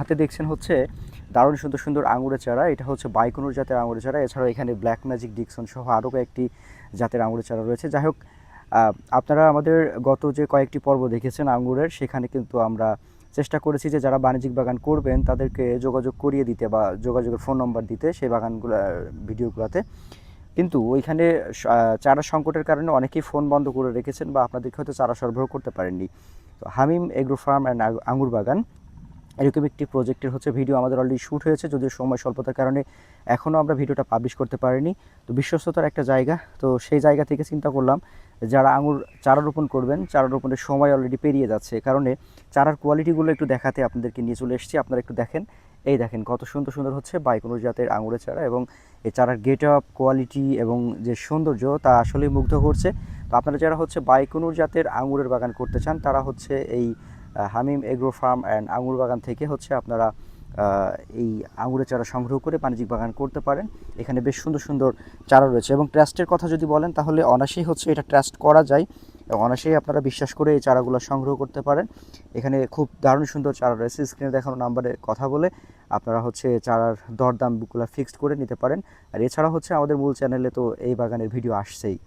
হাতে দেখছেন হচ্ছে দারুণ সুন্দর সুন্দর আঙুরের চারা। এটা হচ্ছে বাইকনুর জাতের আঙুরের চারা। এছাড়াও এখানে ব্ল্যাক ম্যাজিক ডিকসন সহ আরও কয়েকটি জাতের আঙুরের চারা রয়েছে। যাই হোক আপনারা আমাদের গত যে কয়েকটি পর্ব দেখেছেন আঙুরের, সেখানে কিন্তু আমরা চেষ্টা করেছি যে যারা বাণিজ্যিক বাগান করবেন, তাদেরকে যোগাযোগ করিয়ে দিতে বা যোগাযোগের ফোন নম্বর দিতে সেই বাগানগুলো, ভিডিওগুলোতে। কিন্তু ওইখানে চারা সংকটের কারণে অনেকেই ফোন বন্ধ করে রেখেছেন বা আপনাদেরকে হয়তো চারা সরবরাহ করতে পারেননি। তো হামিম এগ্রো ফার্ম অ্যান্ড আঙুর বাগান এরকম একটি প্রজেক্টের হচ্ছে ভিডিও আমাদের অলরেডি শ্যুট হয়েছে, যদিও সময় স্বল্পতার কারণে এখনও আমরা ভিডিওটা পাবলিশ করতে পারিনি। তো বিশ্বস্ততার একটা জায়গা, তো সেই জায়গা থেকে চিন্তা করলাম যারা আঙুর, চারা রোপণ করবেন, চারা রোপণের সময় অলরেডি পেরিয়ে যাচ্ছে কারণে চারার কোয়ালিটিগুলো একটু দেখাতে আপনাদেরকে নিয়ে চলে এসেছি। আপনারা একটু দেখেন, এই দেখেন কত সুন্দর সুন্দর হচ্ছে বাইকুনুর জাতের আঙুরের চারা এবং এই চারার গেট আপ কোয়ালিটি এবং যে সৌন্দর্য, তা আসলেই মুগ্ধ করছে। তো আপনারা যারা হচ্ছে বাইকুনুর জাতের আঙুরের বাগান করতে চান, তারা হচ্ছে এই হামিম এগ্রো ফার্ম অ্যান্ড আঙুর বাগান থেকে হচ্ছে আপনারা এই আঙুরের চারা সংগ্রহ করে বাণিজ্যিক বাগান করতে পারেন। এখানে বেশ সুন্দর সুন্দর চারা রয়েছে এবং ট্রাস্টের কথা যদি বলেন তাহলে অনাসেই হচ্ছে এটা ট্রাস্ট করা যায়। এবং অনাসেই আপনারা বিশ্বাস করে এই চারাগুলো সংগ্রহ করতে পারেন। এখানে খুব দারুণ সুন্দর চারা রয়েছে। স্ক্রিনে দেখানো নাম্বারে কথা বলে আপনারা হচ্ছে চারার দরদামগুলো ফিক্সড করে নিতে পারেন। আর এছাড়া হচ্ছে আমাদের মূল চ্যানেলে তো এই বাগানের ভিডিও আসছেই।